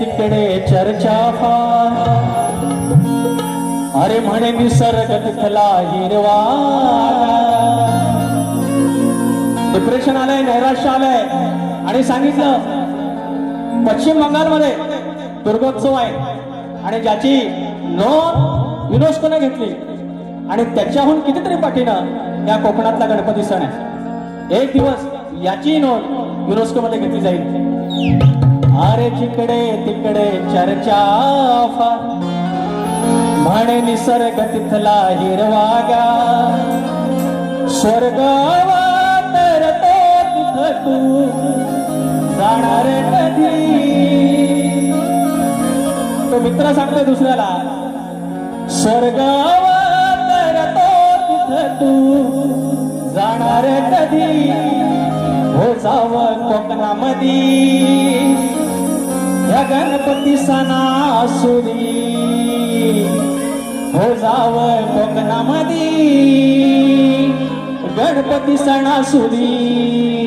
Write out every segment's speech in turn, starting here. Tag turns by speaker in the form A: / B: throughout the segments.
A: तिकडे चर्चा फार. अरे म्हणे निसर्ग तिथला हिरवा. डिप्रेशन आलंय नैराश्य आलंय. आणि सांगितलं पश्चिम बंगालमध्ये दुर्गोत्सव आहे. आणि ज्याची नोंद युनेस्कोने घेतली. आणि त्याच्याहून कितीतरी पाठीनं या कोकणातला गणपती सण आहे. एक दिवस याची नोंद युनेस्को मध्ये घेतली जाईल. अरे जिकडे तिकडे चर्चा फार. म्हणे निसर्ग तिथला हिरवागा. स्वर्ग तर तो तिथ तू. जाणार कधी? तो मित्र सांगतोय दुसऱ्याला स्वर्ग तर तो तिथ तू. जाणार कधी? हो जाव कोकणामध्ये. गणपती सणासुरी. हो जाव कोकणामध्ये गणपती सणासुरी.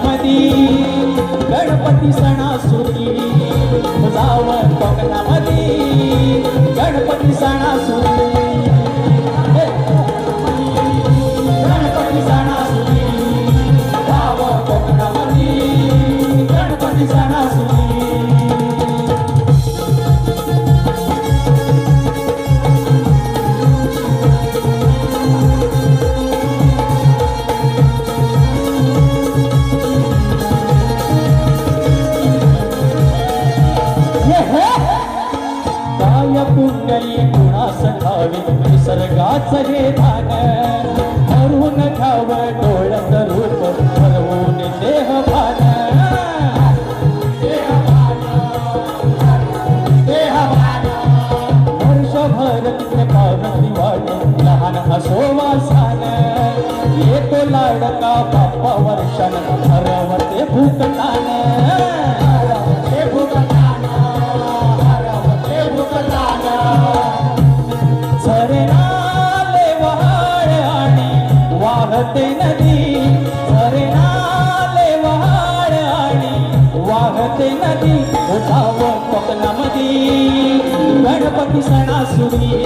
A: कोकणामध्ये गणपती सणासुदी सगळे हे दान भरून खाव डोळ्यात रूप भरवून देह भाग वर्षभर तिथे पावती वाट लहान असो वासान येतो लाडका बाप्पा वर्षान हरवते भूत वाहते नदी अरे नाले वहाळ आणि वाहते नदी उठाव कोकणामधी गणपती सणासुरी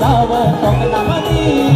A: जाव कोकणामधी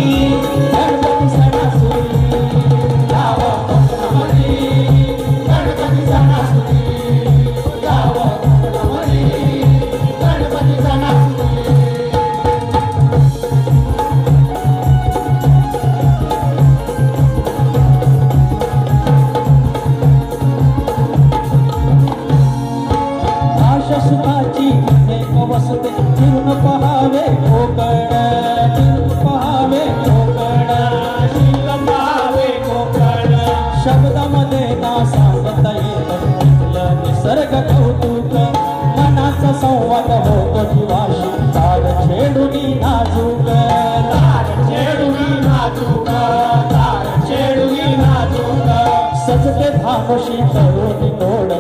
A: सजते तरुणी तोड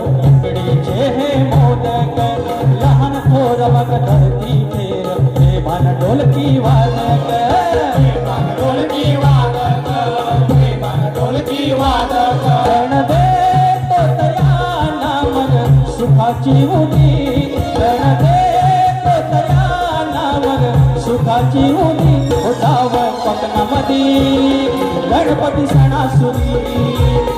A: पिढीचे हे मोदक लहान थोर मग धरती फेर प्रेमान ढोलकी वादक ढोलकी वादक प्रेमान ढोलकी वादक गण मन सुखाची उदी गण देतो तयाना मन सुखाची उदी उठाव गणपती सणासुरी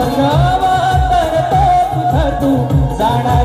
A: स्वर्गाव तर तो तू जाणार?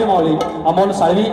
A: या अमोल माऊली अमोल साळवी.